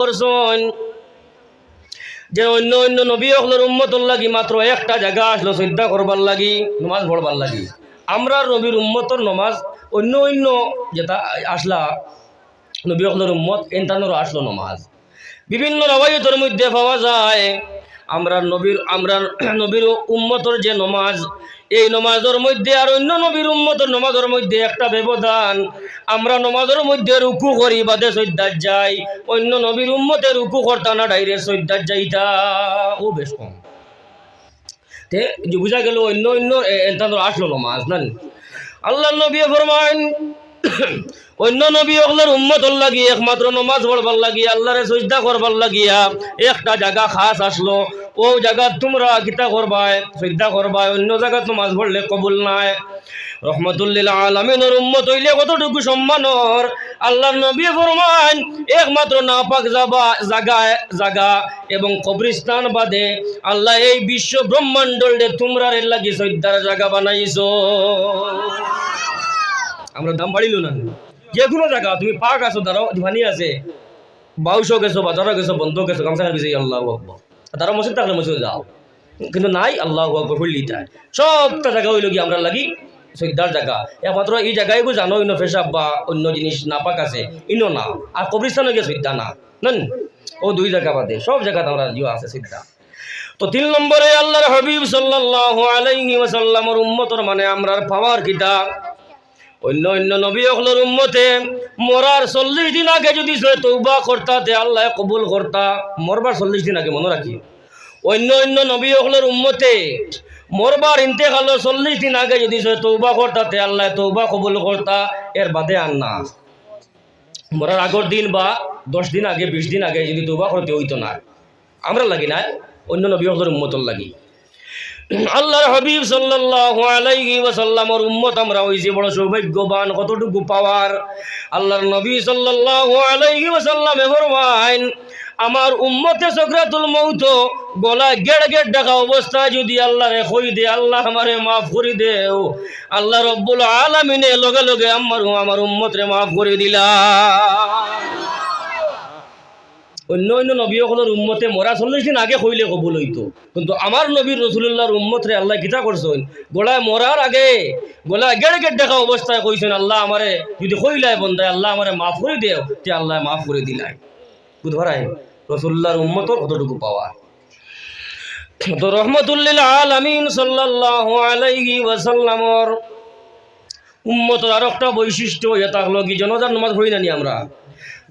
করছেন। যে অন্য অন্য নবী হকলের উম্মতর লাগি মাত্র একটা জায়গা আসলো শ্রদ্ধা করবার লাগি, নমাজ পড়বার লাগি। আমরা নবীর উম্মতর নমাজ অন্য অন্য যেটা আসলা, নবী হকলের উম্মত এনতানোর আসলো নমাজ। বিভিন্ন রবায়তের মধ্যে পাওয়া যায়, আমরা নবীর আমরা নবীর উম্মতর যে নমাজ এই নমাজের মধ্যে আর অন্য নবীর উম্মতর নমাজের মধ্যে একটা ব্যবধান। আমরা নমাজের মধ্যে রুকু করি বাদে সৈদ্যার যাই, অন্য নবীর উম্মতে রুকু করতা না ডাইরেক্ট সৈদ্যার যাইতা। ও, বেশ কম। তে বুঝা গেল অন্য অন্য আসলো নমাজ না আল্লাহ নবী ফরমান অন্য নবী ওগুলোর উম্মতর লাগি, একমাত্র নমাজ পড়বার লাগি, আল্লাহরে সজদা করবার লাগিয়া একটা জায়গা খাস আসলো। ও জায়গা তোমরা কিতা করবাই সজদা করবাই, অন্য জায়গা নমাজ পড়লে কবুল নাই। রহমতুল্লিল আলমিনের উম্মত হইলে কতটুকু সম্মানর? আল্লাহ নবী ফরমান, একমাত্র নাপাক যাবা জাগা জাগা এবং কবরিস্তান বাদে আল্লাহ এই বিশ্ব ব্রহ্মাণ্ডলে তোমরা লাগি সজ্জার জায়গা বানাইছো। আমরা দাম বাড়িল না। যে কোনো জায়গা তুমি পাক আছো তারাও ধানি আছে। বাউশো গেছো, বাজারও গেছো বন্ধ গেছো গামছা গেছে আল্লাহ আকবর। তারা মসজিদ থাকলে মসজিদ যাও। কিন্তু নাই, আল্লাহ আকবর তাই। সবটা জায়গা হইল কি আমরা লাগি সৈদার জায়গা। একমাত্র এই জায়গায় জানো, ইনো পেশাব বা অন্য জিনিস নাপাক আছে, ইনো না। আর কবরিস্তানে গিয়ে সৈদা না। নেন, ও দুই জায়গা বাদে, সব জায়গাতে আমরা জিও আছে সৈদা তো তিন নম্বরে আল্লাহর হাবিব সাল্লাল্লাহু আলাইহি ওয়াসাল্লামর উম্মতর মানে আমরার পাওয়ার কিতা অন্য অন্য নবী অকলের উম্মতে মরার চল্লিশ দিন আগে যদি সে তৌবা করতা, তে আল্লাহ কবুল করতা। মরবার চল্লিশ দিন আগে মনে রাখি। অন্য অন্য নবী অকলের উম্মতে মরবার ইন্তেকালের চল্লিশ দিন আগে যদি সে তৌবা করতা, তে আল্লাহ তৌবা কবুল করতা, এর বাদে আর না। মরার আগর দিন বা দশ দিন আগে, বিশ দিন আগে যদি তৌবা করতে হইতো না। আমরা লাগি না, অন্য নবী অকলের উম্মতর লাগি। আল্লাহর হাবিব সাল্লাল্লাহু আলাইহি ওয়াসাল্লামের উম্মত, আমরা হইছি বড় সৌভাগ্যবান, কতটুকু পাওয়ার। আল্লাহর নবী সাল্লাল্লাহু আলাইহি ওয়াসাল্লামে ফরমাইন, আমার উম্মতে সকরাতুল মৌত, গলা গেড় গেড় ডাকা অবস্থায় যদি আল্লাহরে কই দে, আল্লাহ আমারে মাফ করে দেও। আল্লাহ রব্বুল আলামিনে লগে লগে আমার আমার উম্মতরে মাফ করে দিলা। অন্য অন্য নবীসকলের উম্মতে মরা চল্লিশ দিন আগে কইলে কবুল হইতো কিন্তু আমার নবীর রসুল্লাহর উম্মতরে আল্লাহ কিতা করছেন গোলায় মরার আগে গোলায় গেড়ে গেড় দেখা অবস্থায় কইছেন আল্লাহ আমারে যদি কইলাই বন্ধায় আল্লাহ আমারে মাফ করে দেও তে আল্লাহ মাফ করে দিলাই। বুধবারাই রসুল্লাহর উম্মতর কতটুকু পাওয়া তো রহমতুল্লিল আলামিন সাল্লাল্লাহু আলাইহি ওয়াসাল্লামর উম্মতর আর একটা বৈশিষ্ট্য এটা থাকল কি জনজার নমাজ পড়ি নানি আমরা।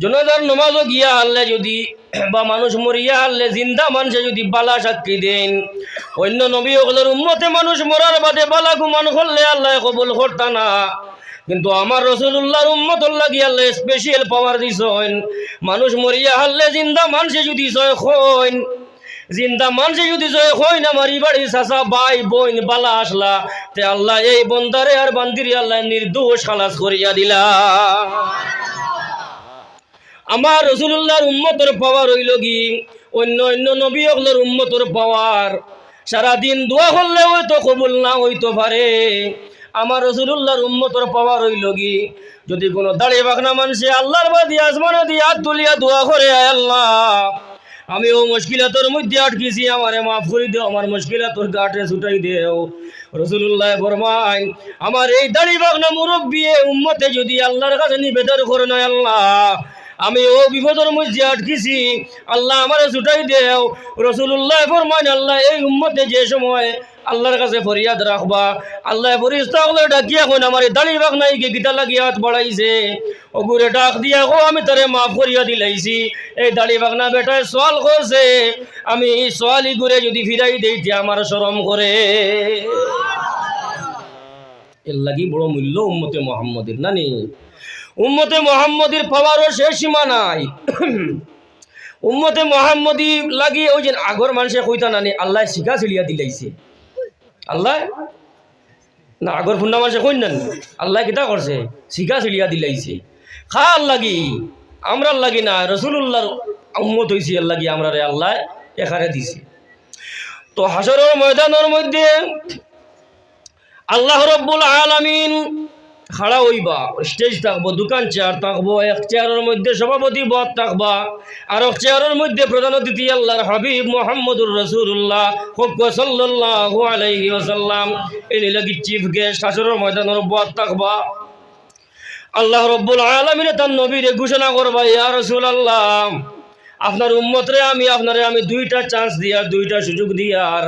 জনজার নমাজও গিয়া হারলে যদি, বা মানুষ মরিয়া হারলে জিন্দা মানুষে যদি বালা সাক্ষী দেন। অন্য নবী ওগুলোর উম্মতে মানুষ মরার বাদে বালা গুমান করলে আল্লাহ কবুল করতা না। কিন্তু আমার রসুল্লাহর উম্মতর লাগি আল্লাহ স্পেশাল পাওয়ার দিছেন। মানুষ মরিয়া হারলে জিন্দা মানুষে যদি জয় হইন। জিন্দা মানুষে যদি জয় হইন, আমার বাড়ি চাচা, ভাই, বোন, বালা আসলা, তে আল্লাহ এই বন্দারে আর বান্দিরে আল্লাহ নির্দোষ খালাস করিয়া দিলা। আমার রসুল্লাহর উম্মতর পাওয়ার হইল কি? অন্য অন্য নবী হকলের উম্মতর পাওয়ার। সারাদিন দোয়া করলে হয়তো কবুল না হইতে পারে। আমার রসুল্লাহর উম্মতর পাওয়ার হইল কি? যদি কোনো দাঁড়িয়ে বাগনা মানুষে আল্লাহর বাদি, আসমানে দিয়ে হাত তুলিয়া দোয়া করে আল্লাহ। আমি ও মুশকিলাতর মধ্যে আটকেছি, আমারে মাফ করে দেও, আমার মুশকিলাতর গাটে ছুটাই দেও। রসুল্লাহ ফরমাই আমার এই দাড়ি বাগনা মুরব্বী উম্মতে যদি আল্লাহর কাছে নিবেদন করে, নয় আল্লাহ। আমি ও বিপদের মধ্যে আটকেছি। আল্লাহ আমারে ছুটাই দেও। রসুল্লাহ ফরমান আল্লাহ, এই উম্মতে যে সময় আল্লাহর কাছে ফরিয়াদ রাখবা, আল্লাহ ফরিস্তা হলে ডাকিয়া কোন আমার দাড়ি বাগ নাই গীতা লাগিয়ে হাত বাড়াইছে। ওগুরে ডাক দিয়া কো আমি তারে মাফ করিয়া দিলাইছি। এই দাড়ি বাগনা বেটায় সওয়াল করছে। আমি এই সওয়ালি ঘুরে যদি ফিরাই দেইতে আমার শরম করে। এর লাগি বড় মূল্য উম্মতে মোহাম্মদের নানি উম্মতে মোহাম্মদীর পাওয়ারও শেষ সীমা নাই। উম্মতে মোহাম্মদী লাগি ওই যে আগর মানুষে কইতা নানি আল্লাহ শিখা ছিলিয়া দিলাইছে। আল্লাহ? না, আগর ফুন্না মানুষে কই নানি আল্লাহ কিতা করছে? শিখা ছিলিয়া দিলাইছে। খার লাগি, আমরার লাগি না রসুল্লাহর উম্মত হয়েছি এর লাগি আমরা রে আল্লাহ এখানে দিছে। তো হাসরের ময়দানের মধ্যে আল্লাহ রব্বুল আলামিন খাড়া হইবা স্টেজ থাকব, দোকান চেয়ার থাকব, এক চেয়ারের মধ্যে সভাপতি পদ থাকবা, আর এক চেয়ারের মধ্যে প্রধান অতিথি আল্লাহর হাবিব মোহাম্মদুর রসুল্লাহ এই লাগি চিফ গেস্ট হাসরের ময়দানের পদ থাকবা। আল্লাহ রব্বুল আলমিনে তার নবীরে ঘোষণা করবা, ইয়া রসুল আল্লাহ আপনার উম্মতরে আমি, আপনারে আমি দুইটা চান্স দিয়ার, দুইটা সুযোগ দিয়ার।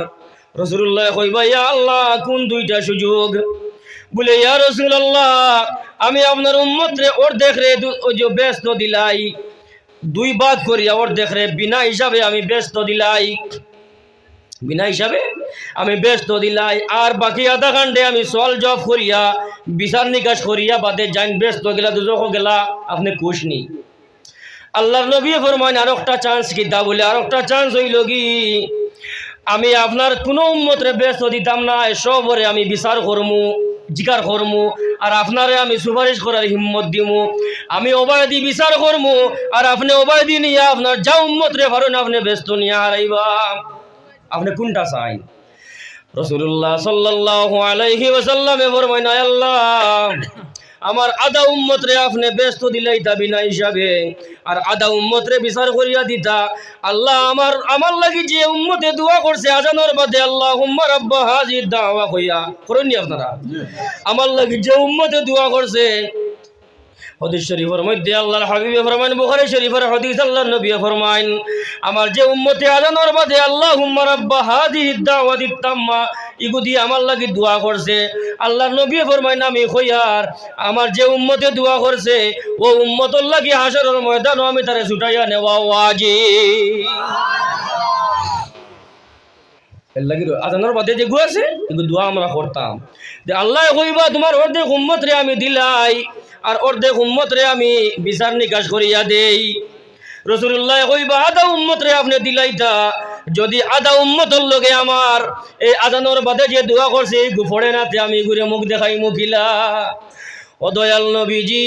রসুল্লাহ কইবা, ইয়া আল্লাহ, কোন দুইটা সুযোগ? বলে, ইয়া আল্লাহ আমি আপনার উম্মতরে অর্ধেক রে দু- ওই যে ব্যস্ত দিলাই। দুই ভাগ করিয়া অর্ধেক রে বিনা হিসাবে আমি ব্যস্ত দিলাই। বিনা হিসাবে আমি ব্যস্ত দিলাই। আর বাকি আধা ঘন্টে আমি সল জব করিয়া, বিচার নিকাশ করিয়া বাদে যাইন ব্যস্ত গেলা, দুজক গেলা, আপনি খুশ নি আল্লাহর নবী ফরমান আর একটা চান্স কিতা বলে আর একটা চান্স হইল কি, আমি আপনার কোনো উম্মতরে ব্যস্ত দিতাম না, সবরে আমি বিচার করমু। জিকার করমু আর আপনারে আমি সুপারিশ করার হিম্মত দিমু। আমি অবায়দি বিচার করমু আর আপনি অবায়দি নিয়ে আপনার যা উম্মত রে ভারণ আপনি ব্যস্ত নিয়ে হারাইবা আপনি কোনটা চাই? রসুল্লাহ সাল্লাহ আলাইহি ওসাল্লামে ফরমাইন আল্লাহ আমার আদা উম্মত রে আপনি ব্যস্ত দিলাই দাবি না হিসাবে। আর আদা উম্মত রে বিচার করিয়া দিতা। আল্লাহ আমার আমার লাগি যে উম্মতে দোয়া করছে আজানোর বাদে আল্লাহ হুম্মা রাব্বা হাজির দাওয়া কইয়া করেননি আপনারা? আমার লাগি যে উম্মতে দোয়া করছে হদিস শরীফের মধ্যে আল্লাহর হাবিবে ফরমাইন বুখারী শরীফের হদিস আল্লাহর নবী ফরমাইন, আমার যে উম্মতে আজানোর বাদে আল্লাহ হুম্মা রাব্বা হাদিহি দাওয়াতি তাম্মা ইগুদি আমার লাগি দোয়া করছে। আল্লাহর নবী ফরমাইন, আমি কইয়ার আমার যে উম্মতে দোয়া করছে, ও উম্মতর লাগি হাসরের ময়দানও আমি তারে ছুটাইয়া নেওয়া আজানোর বাদে যে গুয়া আছে এগুলো দোয়া আমরা করতাম। আল্লাহ কইবা, তোমার অর্ধেক উম্মত রে আমি দিলাই। আর অর্ধেক উম্মত রে আমি বিচার নিকাশ করিয়া দেই। রসুল্লাহ কইবা, আধা উম্মত রে আপনি দিলাইতা। যদি আধা উম্মতর লগে আমার এই আজানোর বাদে যে দোয়া করছে গুফড়ে নাতে আমি ঘুরে মুখ দেখাই মুখিলা ও দয়াল নবীজি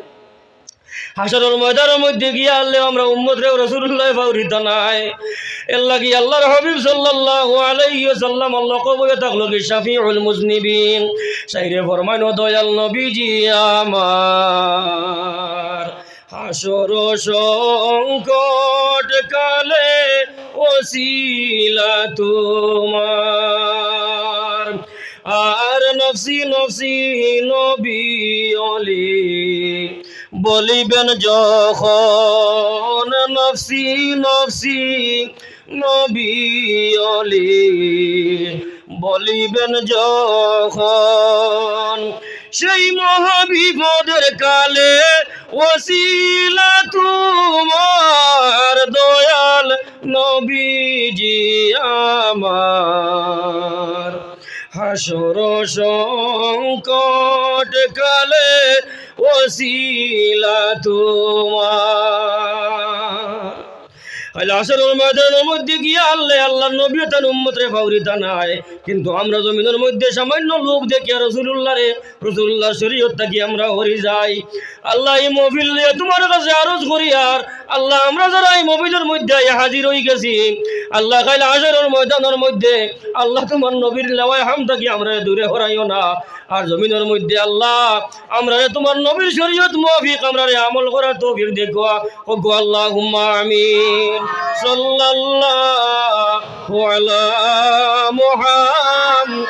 হাসরের ময়দানের মধ্যে গিয়ে আনলে আমরা উম্মত রে রসুল্লাহ ফাউরিতা নাই। এর লাগি আল্লাহর হাবিব সাল্লাল্লাহু আলাইহি ওয়াসাল্লাম আল্লাহ কবুয়ে থাকল কি শাফিউল মুজনিবিন। সাইরে ফরমাইন, ও দয়াল নবীজি আমার। হাসর সংকট কালে ওসিলা তোমার। আর নফসি নফসি নবী অলি বলিবেন যখন নফসি নফসি, নবী বলিবেন যখন সেই মহাবিপদের কালে ওসিলা তোমার দয়াল নবীজি আমার। হাসর সংকট কালে ওসিলা তোমার। আসরের ময়দানের মধ্যে গিয়ে আল্লাহ আল্লাহ নবী তার ফাউরিতা নাই কিন্তু আমরা জমিনের মধ্যে সামান্য লোক দেখি রসুল্লাহ রে রসুল্লাহ শরীয়ত থাকি আমরা হরি যাই? আল্লাহ এই মহফিল নিয়ে তোমার কাছে আরজ করি আর আল্লাহ আমরা যারা এই মহফিলের মধ্যে হাজির হয়ে গেছি, আল্লাহ খাইলে আসরের ময়দানের মধ্যে আল্লাহ তোমার নবীর লেওয়ায় হাম থাকি আমরা দূরে হরাইও না? আর জমিনের মধ্যে আল্লাহ, আমরা তোমার নবীর শরীয়ত মফিক আমরা রে আমল করার তৌফিক দেখো ও গো আল্লাহ আমিন। সাল্লাল্লাহু আলা মুহাম্মদ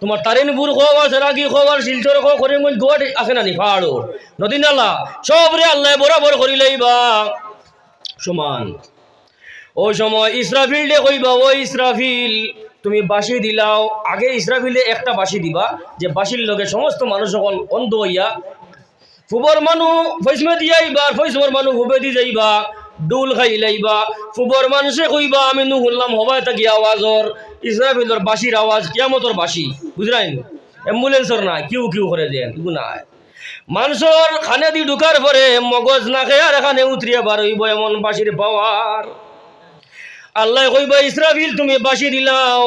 তোমার তারিনপুর খোয়ার সেরাগি খোয়ার শিলচর খো করিমগঞ্জ গোয়াট আছে না পাহাড় নদী নালা সব রে আল্লাহ বরাবর করি লাইবা। সমান। ওই সময় ইসরাফিল ডে কইবা, ও ইসরাফিল, তুমি বাসি দিলাও। আগে ইসরাফিলে একটা বাসি দিবা, যে বাসির লগে সমস্ত মানুষ সকল অন্ধ হইয়া ফুবর মানু ফৈসমে দিয়াইবা ফৈসমর মানু হুবে দি যাইবা ডুল খাই লাইবা। ফুবর মানুষে কইবা, আমি নু শুনলাম হবাই থাকি আওয়াজর ইসরাফিলর বাসির আওয়াজ কিয়ামতর বাসি বুঝলাইন অ্যাম্বুলেন্সর না, কিউ কিউ করে দেন এগু নাই মানুষের খানে দি ঢুকার পরে মগজ না খেয়ে আর এখানে উতরিয়া বার হইব এমন বাসির পাওয়ার। আল্লাহ কইবা, ইসরাফিল, তুমি বাসি দিলাও।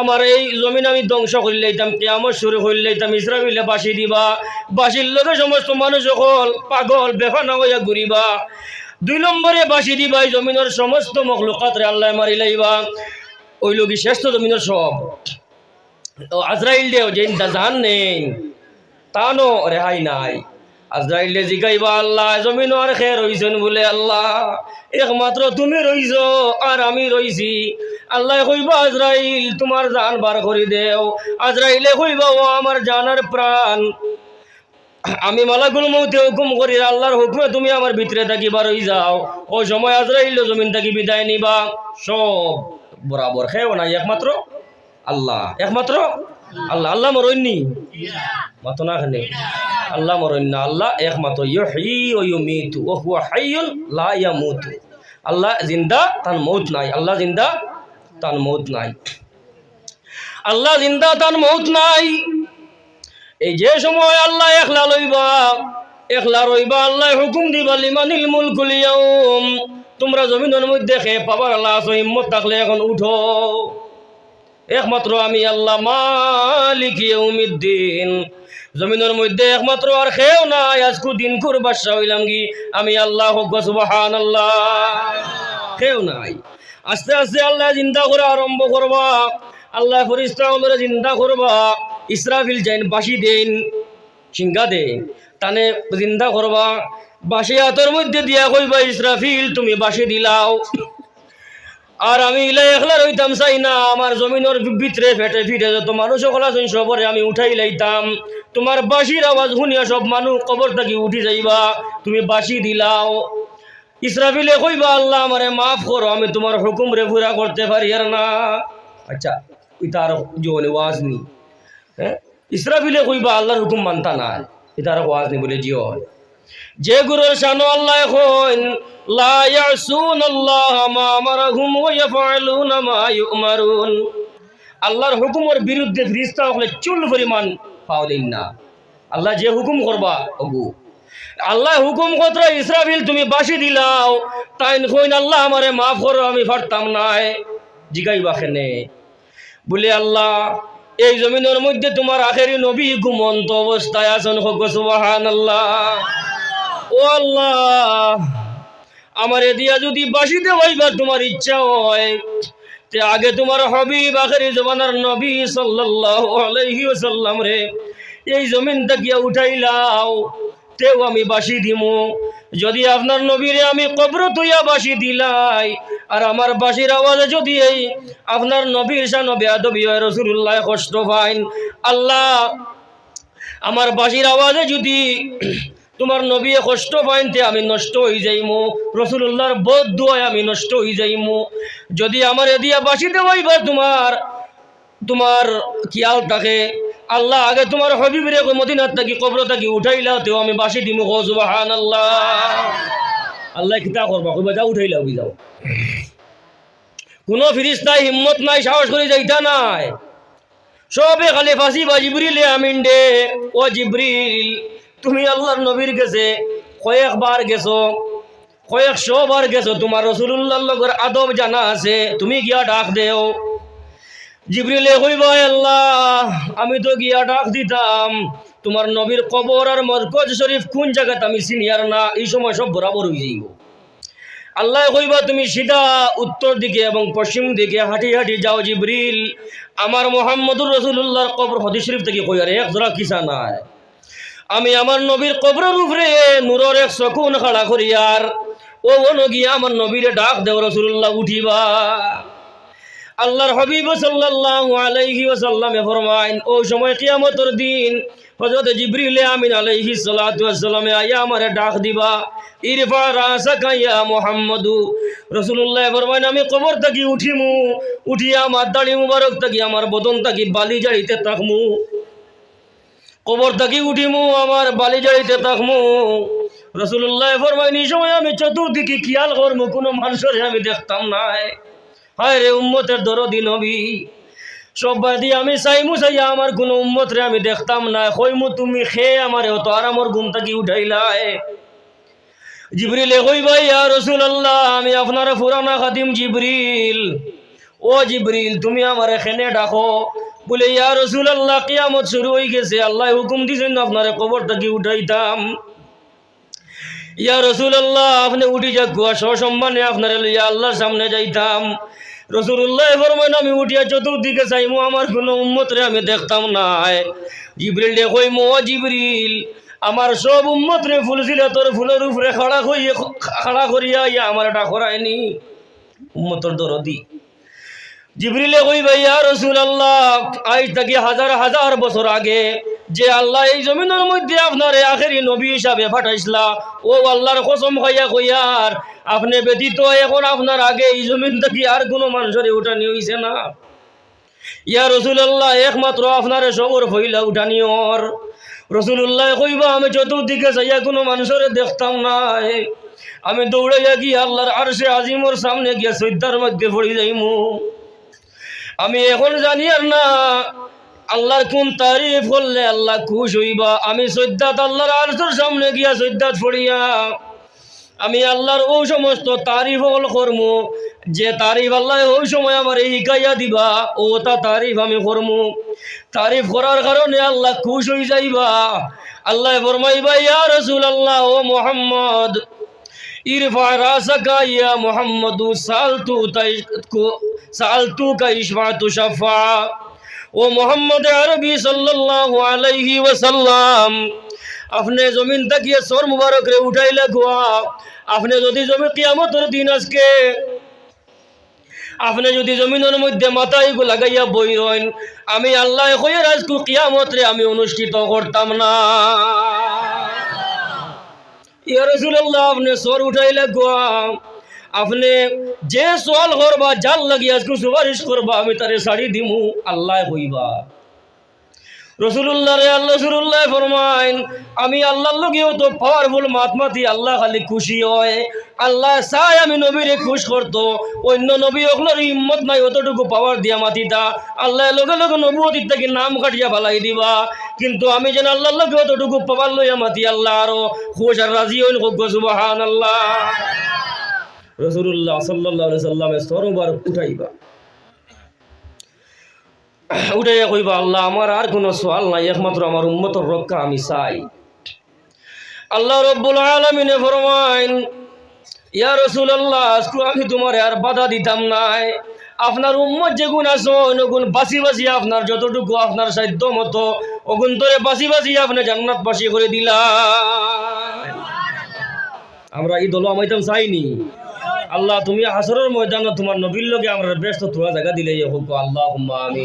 আমার এই জমিন আমি ধ্বংস করে লইতাম কেমন শুরু করে লইতাম। ইসরাফিলে বাসি দিবা। বাসির লোকে সমস্ত মানুষ সকল পাগল, বেফানা হইয়া ঘুরিবা। দুই নম্বরে বাসি দিবা, এই জমিনের সমস্ত মখলুকাতরে আল্লাহ মারি লাইবা। ওই লোক শ্রেষ্ঠ জমিনের সব। ও আজরাইল দেও, যে জান নেই তানো রেহাই নাই। আজরাইলে জিগাইবা আল্লাহ জমিন আর খে রইছেন বলে আল্লাহ। একমাত্র তুমি রইছ আর আমি রইছি। আল্লাহ কইবা, আজরাইল, তোমার জান বার করে দেও। আজরাইলে কইবা, ও আমার জানার প্রাণ। আমি মালাকুল মৌতে হুকুম করি, আল্লাহর হুকুমে তুমি আমার ভিতরে থাকি, বার হই যাও। ওই সময় আজরাইল জমিন থাকি বিদায় নিবা। সব। বরাবর। খেয়েও নাই একমাত্র আল্লাহ। একমাত্র আল্লাহ। আল্লাহ মরইনি মাতো না খানে। আল্লাহ মরইন না আল্লাহ একমাত্র। ইয়হি ও ইউমিতু ও হুয়া হাইয়ুন লা আল্লাহ জিন্দা, তার মৌত নাই। আল্লাহ জিন্দা তান মৌত নাই। আল্লাহ জিন্দা, তার মৌত নাই। এই যে সময় আল্লাহ একলা লইবা, একলা রইবা, আল্লাহ হুকুম দিবা, লিমানিল মুলকুল ইয়াউম। তোমরা জমিনের মধ্যে খেয়ে পাবার আল্লাহ আছো, হিম্মত থাকলে এখন উঠো। একমাত্র আমি আল্লাহ মালিক ইয়ৌমিদ্দিন জমিনের মধ্যে একমাত্র আর খেয়েও নাই, আজকু দিন কুর বাদশা হইলাম কি? আমি আল্লাহ হোক সুবাহান আল্লাহ খেয়েও নাই। আস্তে আস্তে আল্লাহ চিন্তা করে আরম্ভ করবা। আল্লাহ ফরিস্তা হলে চিন্তা করবা। ইসরাফিল যাইন বাসি দেন সিংহা দেন তানে চিন্তা করবা। বাসি হাতের মধ্যে দিয়া কইবা, ইসরাফিল, তুমি বাসি দিলাও। আর আমি ইলা একলা রইতাম, চাই না আমার জমিনের ভিতরে ফেটে ফিটে যত মানুষ সকল আছেন, সবরে আমি উঠাই লাইতাম। তোমার বাঁশির আওয়াজ শুনিয়া সব মানুষ কবর থাকি উঠি যাইবা, তুমি বাঁশি দিলাও। ইসরাফিলে কইবা, আল্লাহ আমারে মাফ করো, আমি তোমার হুকুম রে পুরা করতে পারি আর না। আচ্ছা ইতার জীবনে ওয়াজ নি হ্যাঁ? ইসরাফিলে কইবা, আল্লাহর হুকুম মানতা না ইতার ওয়াজ নি বলে জিও হয়। যে গুরুর শানো আল্লাহ এখন, লা ইয়াসুন আল্লাহ মা আমারহুম ওয়া ইয়াফআলুনা মা ইউমারুন। আল্লাহর হুকুমের বিরুদ্ধে ফিরিস্তা হলে চুল পরিমাণ পাওলেন না। আল্লাহ যে হুকুম করবা, ওগু। আল্লাহ হুকুম কতরা ইসরাফিল, তুমি বাসি দিলাও তাই কইন, আল্লাহ আমারে মাফ করো, আমি পারতাম নাই জিগাইবা খেনে বলে, আল্লাহ, এই জমিনের মধ্যে তোমার আখেরি নবী ঘুমন্ত অবস্থায় আছেন, হোক সুবাহান আল্লাহ ও আল্লাহ, আমার দিয়া যদি বাসিতে হইবার তোমার ইচ্ছা হয়, তে আগে তোমার হবিব আখেরি জমানার নবী সাল্লাল্লাহু আলাইহি ওয়াসাল্লাম রে, এই জমিন তাকিয়া উঠাইলাও তেও আমি বাসি দিমু। যদি আপনার নবীরে আমি কবর তুইয়া বাসি দিলাই, আর আমার বাসির আওয়াজে যদি এই আপনার নবীর শান বেয়াদবি হয় রসুল্লাহ কষ্ট পাইন। আল্লাহ, আমার বাসির আওয়াজে যদি তোমার নবী কষ্ট পাইনতে আমি নষ্ট হয়ে যাইমু। রসুল্লাহর বোধ দুয়ায় আমি নষ্ট হয়ে যাইমু। যদি আমার এদিয়া বাসি দেওয়াইবার তোমার তোমার খেয়াল থাকে, আল্লাহ আগে তোমার হবিবরে মদিনার থাকি, কবর থাকি উঠাইলা, তেও আমি বাসি দিমু হো সুবাহান আল্লাহ আল্লাহ কিতা করবা? কইবা যাও, উঠাইলা উঠি যাও। কোনো ফিরিস্তায় হিম্মত নাই, সাহস করে যাইতা নাই। সবে খালি ফাঁসি বা জিবরিলে আমিন দে। ও জিবরিল তুমি আল্লাহর নবীর গেছে কয়েকবার গেছো কয়েকশো বার গেছো, তোমার রসুল্লাহর লগর আদব জানা আছে, তুমি গিয়া ডাক দেও। জিবরিলে কইব আল্লাহ, আমি তো গিয়া ডাক দিতাম, তোমার নবীর কবর আর মরকজ শরীফ কোন জায়গাতে আমি সিনিয়র না? এই সময় সব বরাবর হয়ে যাইব। আল্লাহ কইবা, তুমি সিধা উত্তর দিকে এবং পশ্চিম দিকে হাঁটি হাঁটি যাও জিব্রিল। আমার মোহাম্মদুর রসুল্লাহর কবর হদি শরীফ থেকে কই আর এক জোড়া কিসা নাই? আমি আমার নবীর কবরের উপরে নূরের এক শকুন খাড়া করিয়ার ও নগিয়া আমার নবীরে ডাক দেও রসুল্লাহ উঠিবা। আল্লাহর হবিব সাল্লাল্লাহু আলাইহি ওয়াসাল্লামে ফরমাইন, ও সময় কিয়ামতের দিন হযরত জিবরিল আমিন আলাইহি সাল্লাতু ওয়াসসালামে আয়া আমারে ডাক দিবা, ইরফা রাসাকা ইয়া মুহাম্মাদু। রাসূলুল্লাহ ফরমাইন, আমি কবর থেকে উঠিমু, উঠিয়া আমার দাড়ি মুবারক থেকে, আমার বদন থেকে বালি জাড়িতে তাকমু কবর থেকে উঠিমু, আমার বালি জাড়িতে তাকমু রসুল্লাহ ফরমাইন সময় আমি চতুর্দিকে খেয়াল করব কোনো মানুষের আমি দেখতাম নাই। হায় রে উম্মতের দরদি নবী। সব বাদি আমি চাইমু চাইয়া আমার কোনো উম্মত রে আমি দেখতাম না কইমু, তুমি খেয়ে আমার অত আরামর ঘুম থাকি উঠাইলাই। জিবরিল কই ভাই, ইয়া রাসূলুল্লাহ, আমি আপনার পুরানা খাদিম জিবরিল। ও জিবরিল, তুমি আমার এখানে ডাকো। বলে, ইয়া রাসূলুল্লাহ, কিয়ামত শুরু হয়ে গেছে। আল্লাহ হুকুম দিয়েছেন, আপনার কবর থাকি উঠাইতাম। ইয়া রসুল আল্লাহ আপনি উঠি যা গুয়া সসম্মানে আপনার ইয়া আল্লাহর সামনে যাইতাম। রসুল্লাহ ফরমান আমি উঠিয়া চতুর্দিকে চাইমু, আমার কোনো উম্মতরে আমি দেখতাম না জিবরিল দে কই মো জিবরিল, আমার সব উম্মতরে ফুল ছিল তোর ফুলের উপরে খাড়া করিয়ে খাড়া করিয়া ইয়া আমার এটা করায়নি উম্মতর দরদি। জিবরিলে কই ভাইয়া রসুল আল্লাহ আজ থেকে হাজার হাজার বছর আগে যে আল্লাহ এই জমিনের মধ্যে আপনার আখেরি নবী হিসাবে পাঠাইছিলা, ও আল্লাহর কসম খাইয়া কইয়ার আপনি ব্যতীত এখন আপনার আগে এই জমিন থেকে আর কোনো মানুষের উঠানি হইছে না। ইয়া রসুল্লাহ একমাত্র আপনার সবর হইলা উঠানিওর রসুল্লাহ কইবা, আমি চতুর্দিকে যাইয়া কোনো মানুষের দেখতাম না। আমি দৌড়াইয়া গিয়ে আল্লাহর আরশে আজিমর সামনে গিয়া সৈদ্যার মধ্যে পড়ি যাইমু। আমি এখন জানি আর না। আল্লাহর কোন তারিফ করলে আল্লাহ খুশ হইবা। আমি সৈদ্যাত আল্লাহর আরশের সামনে গিয়া সৈদ্যাত ফড়িয়া আমি আল্লাহর ওই সমস্ত তারিফ হল করমু। যে তারিফ আল্লাহ ওই সময় আমার শিকাইয়া দিবা, ও তা তারিফ আমি করমু। তারিফ করার কারণে আল্লাহ খুশ হয়ে যাইবা। আল্লাহ ফরমাইবা, ইয়া রসুল আল্লাহ ও মোহাম্মদ, ইরফা রাসাকা ইয়া মুহাম্মাদু, সালতু তাইকু সালতু কা ইশফাতু শাফা ও মোহাম্মদ আপনি জমিন তাকিয়ে সর মুবারক রে উঠাইলে গোয়া। আপনি যদি জমি কিয়ামতের দিন আজকে, আপনি যদি জমিনের মধ্যে মাথায় লাগাইয়া বই রইন, আমি আল্লাহ কইয়ের আজকু কিয়ামত রে আমি অনুষ্ঠিত করতাম না। ইয়া রাসূলুল্লাহ, আপনি সর উঠাইলে গোয়া। আপনি যে সোয়াল করবা, জাল লাগি আজকে সুপারিশ করবা, আমি তারে শাড়ি দিমু আল্লাহ হইবা। রসুল্লাহ আল্লাহ রসুল্লাহ ফরমাইন, আমি আল্লাহর লগেও তো পাওয়ারফুল মাতমাতি, আল্লাহ খালি খুশি হয়। আল্লাহ চাই আমি নবীরে খুশ করতো, অন্য নবী ওগুলোর হিম্মত নাই, অতটুকু পাওয়ার দিয়া মাতিতা। আল্লাহ লগে লগে নবুয়তির থেকে নাম কাটিয়া ভালাই দিবা। কিন্তু আমি যেন আল্লাহর লগে অতটুকু পাবার লইয়া মাতি, আল্লাহ আরও খুশ আর রাজি হইন, হোক সুবাহান আল্লাহ রসুল্লাহ সাল্লাহ সরোবার উঠাইবা। উঠাইয়া কইবা, আল্লাহ, আমার আর কোনো সোয়াল নাই, একমাত্র আমার উম্মতর রক্ষা আমি চাই। আল্লাহ রব্বুল আলমিনে ফরমাইন, ইয়া রসুল আল্লাহ আমি তোমার আর বাধা দিতাম নাই। আপনার উম্মত যে গুণ আছো গুণ বাসি বাসি আপনার, যতটুকু আপনার সাধ্য মতো অগুণ তোরে বাসি বাসি আপনি জান্নাত বাসি করে দিলা আমরা এই দল আমাইতাম চাইনি। আল্লাহ, তুমি হাসরের ময়দানে তোমার নবীর লগে আমরা ব্যস্ত তোয়া জায়গা দিলে হোক আল্লাহ আমি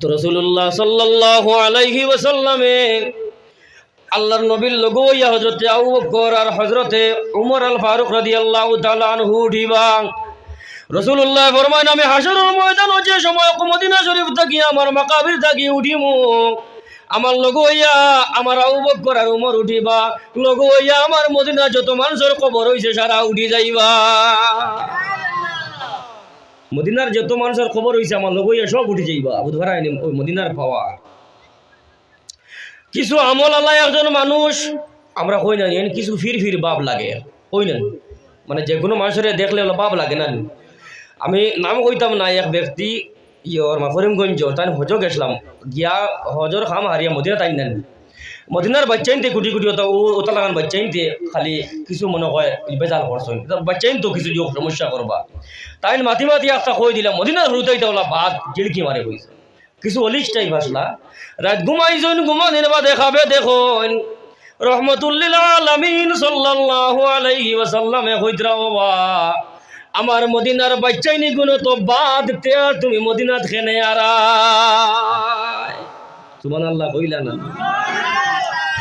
তো রসুল্লাহ সাল্লাহ আলাইহি ওয়াসাল্লামে আল্লাহর নবীর লগো ইয়া হজরতে আবু বকর আর হজরতে উমর আল ফারুক রাদিয়াল্লাহু তাআলা আনহু উঠিবা। রসুল্লাহ ফরমান আমি হাসরের ময়দান যে সময় মদিনা শরীফ থাকি, আমার মাকাবির থাকি, উঠিমু। আমার লগো ইয়া আমার আবু বকর আর উমর উঠিবা। লগো ইয়া আমার মদিনা যত মানুষের খবর হইছে সারা উঠি যাইবা। মদিনার যত মানুষের খবর হইছে, আমার লগো ইয়া সব উঠি যাইবা। বুধবার ওই মদিনার পাওয়া। কিছু আমল আল্লাহ একজন মানুষ, আমরা কই না কিছু ফির ফির বাপ লাগে। কই না? মানে যে কোনো মানুষের দেখলে বাপ লাগে না? আমি নাম কইতাম না এক ব্যক্তি ইয়র মা করিমগঞ্জ তাই হজ গেছিলাম। গিয়া হজর খাম হারিয়া মদিনা তাই নেন মদিনার বাচ্চাইনতে কোটি কোটি ওটা ওটা লাগান বাচ্চাইনতে খালি কিছু মনে হয় বেজাল করছেন বাচ্চাইন তো কিছু যোগ সমস্যা করবা তাই মাতি মাতি একটা কই দিলাম মদিনার হরুতাই দেওয়া ভাত জিলকি মারে হয়েছে কিছু অলিশ টাইপ আসলা রাত ঘুমাইছেন ঘুমানির বা দেখাবে দেখুন। রহমতুল্লিল আলমিন সাল্লাল্লাহু আলাইহি ওয়াসাল্লামে কইতরা বাবা আমার মদিনার বাচ্চাইনি গুণ তো বাদ তে তুমি মদিনাত খেনে আরাই আল্লাহ কইলা না।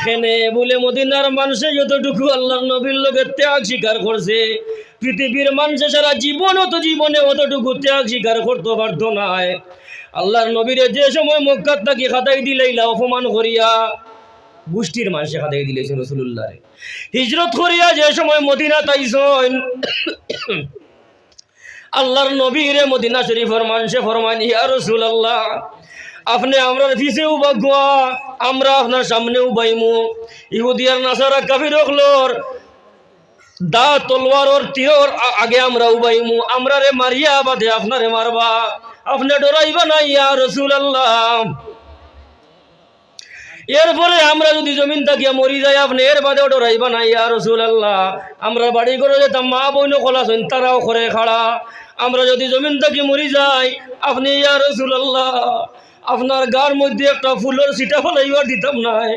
খেনে বলে মদিনার মানুষে যতটুকু আল্লাহর নবীর লোকের ত্যাগ স্বীকার করছে, পৃথিবীর মানুষে সারা জীবন অত জীবনে অতটুকু ত্যাগ স্বীকার করতে পারতো নাই আল্লাহর নবীরে যে সময় মক্কাত নাকি খাতাই দিলাইলা অপমান করিয়া গোষ্ঠীর মানুষে খাতাই দিলেছেন রসুল্লাহ হিজরত করিয়া যে সময় মদিনা তাইছেন আল্লাহর নবীরে মদিনা শরীফের মানুষে ফরমান, ইয়া রসুল আল্লাহ আপনি আমরা পিছে বাগুয়া, আমরা আপনার সামনে উবাইমু ইহুদিয়ার নাসারা কাফির হকলোর দা তলোয়ার ওর তিয়র আগে আমরা উবাইমু আমরা রে মারিয়া বাদে আপনারে মারবা। আপনি ডরাইবা না, ইয়া রসুল আল্লাহ এরপরে আমরা যদি জমিন থাকিয়া মরি যাই, আপনি এর বাদেও ডরাইবা না, ইয়া রসুল আল্লাহ আমরা বাড়ি করে যেতাম, মা বইন খোলাছেন তারাও করে খাড়া। আমরা যদি জমিন থাকি মরি যাই, আপনি ইয়া রসুল আল্লাহ আপনার গার মধ্যে একটা ফুলের সিটা ফলাইবার দিতাম নাই।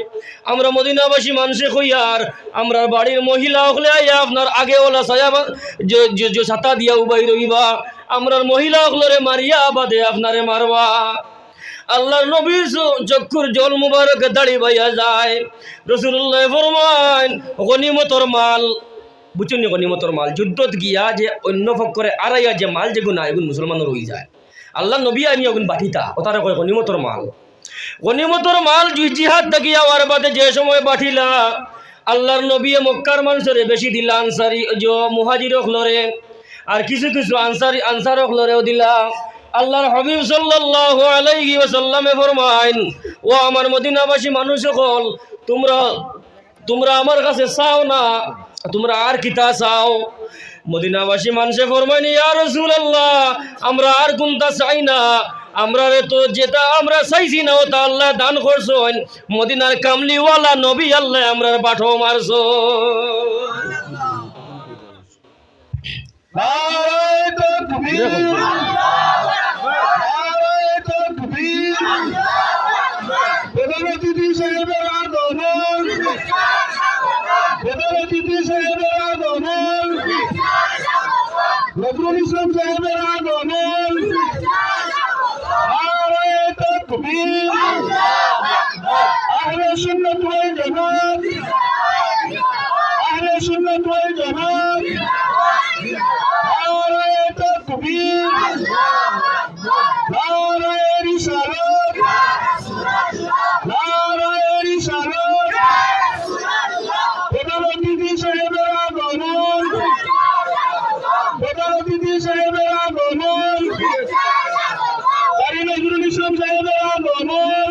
আমরা মদিনাবাসী মানুষে কইয়ার আমরা বাড়ির মহিলা হলে আইয়া আপনার আগে ওলা সায়া ছাতা দিয়া উবাই রইবা। আমরার মহিলা হলরে মারিয়া বাদে আপনারে মারবা। আল্লাহর নবীর চ- চক্ষুর জল মুবারক দাড়ি বাইয়া যায়। রসুল্লাহ ফরমান গনিমতর মাল। বুঝছেন নি গনিমতর মাল? যুদ্ধত গিয়া যে অন্য পক্ষরে আড়াইয়া যে মাল যেগুলো এগুলো মুসলমানের হয়ে যায়। আল্লাহ নবী আমি ওগুন বাঠিতা ও তারা কয় গনিমতর মাল। গনিমতর মাল জিহাদ থাকিয়া আর বাদে যে সময় বাঠিলা আল্লাহর নবী মক্কার মানুষের বেশি দিলা, আনসারি যে মুহাজির হলরে আর কিছু কিছু আনসারি আনসার হলরেও দিলা। আল্লাহর হাবিব সাল্লাল্লাহু আলাইহি ওয়াসাল্লামে ফরমাইন, ও আমার মদিনাবাসী মানুষ সকল তোমরা তোমরা আমার কাছে চাও না, তোমরা আর কিতা চাও? মদিনাবাসী মানুষে ফরমাইনি আর ইয়া রাসূলুল্লাহ, আমরা আর কোনটা চাই না? আমরা রে তো যেটা আমরা চাইছি না, ওটা আল্লাহ দান করছেন। মদিনার কামলিওয়ালা নবী আল্লাহ আমরা পাঠো মারছো প্রধান অতিথি সাহেবের আগমন। প্রধান অতিথি সাহেবের আগমন। নজরুল ইসলাম সাহেবের আগমন নারায়ে তাকবীর আহলে সুন্নাত ওয়াল জামাত আহলে সুন্নাত ওয়াল জামাত নারায়ে তাকবীর নারায়ে রিসালাত নারায়ে রিসালাত প্রধান অতিথি সাহেবের আগমন প্রধান অতিথি সাহেবের আগমন কারি নজরুল ইসলাম সাহেবের আগমন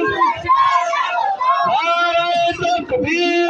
নারায়ে তাকবীর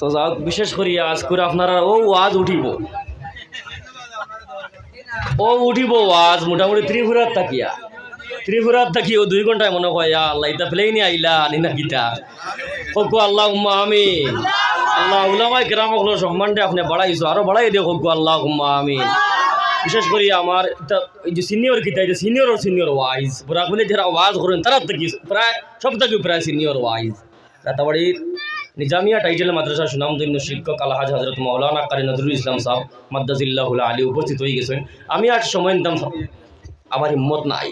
তো যাও, বিশেষ করি আজ করে আপনারা, ও ওয়াজ উঠিব। ও, উঠিব ওয়াজ মোটামুটি ত্রিপুরার তাকিয়া। ত্রিপুরার থাকি ও দুই ঘন্টায় মনে হয়, আল্লাহ, ইতা ফেলেই নি আইলা নি না গীতা। হকু আল্লাহ উম্মা আমি আল্লাহ উলামাই কেরামকলোর সম্মানটা আপনি বাড়াইছো, আরও বাড়াই দিও হকু আল্লাহ উম্মা আমি বিশেষ করে আমার যে সিনিয়র কিতা, এই যে সিনিয়র সিনিয়র ওয়াইজ বলে যারা ওয়াজ করেন, তারা থেকে প্রায়, সব থেকে প্রায় সিনিয়র ওয়াইজ রাতাবাড়ির নিজামিয়া টাইটেল মাদ্রাসা সুনামধন্য শিক্ষক আলহাজ হজরত মৌলানা কারি নজরুল ইসলাম সাহ মাদ্দাজিল্লাহুল আলী উপস্থিত হয়ে গেছেন। আমি আর সময় নিতাম আমার হিম্মত নাই।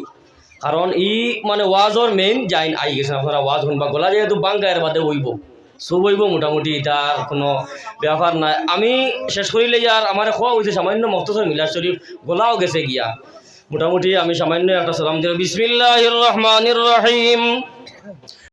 কারণ ই মানে ওয়াজর মেইন জাইন আই গেছেন আপনারা ওয়াজ শুনবা, গলা যেহেতু বাঙ্গায়ের বাদে হইব। সব হইব মোটামুটি তার কোনো ব্যাপার নাই। আমি শেষ করিলে আর আমার খোয়া হয়েছে সামান্য মক্তসর মিলার শরীফ গলাও গেছে গিয়া। মোটামুটি আমি সামান্য একটা সালাম দিলাম বিসমিল্লাহির রহমানির রহিম।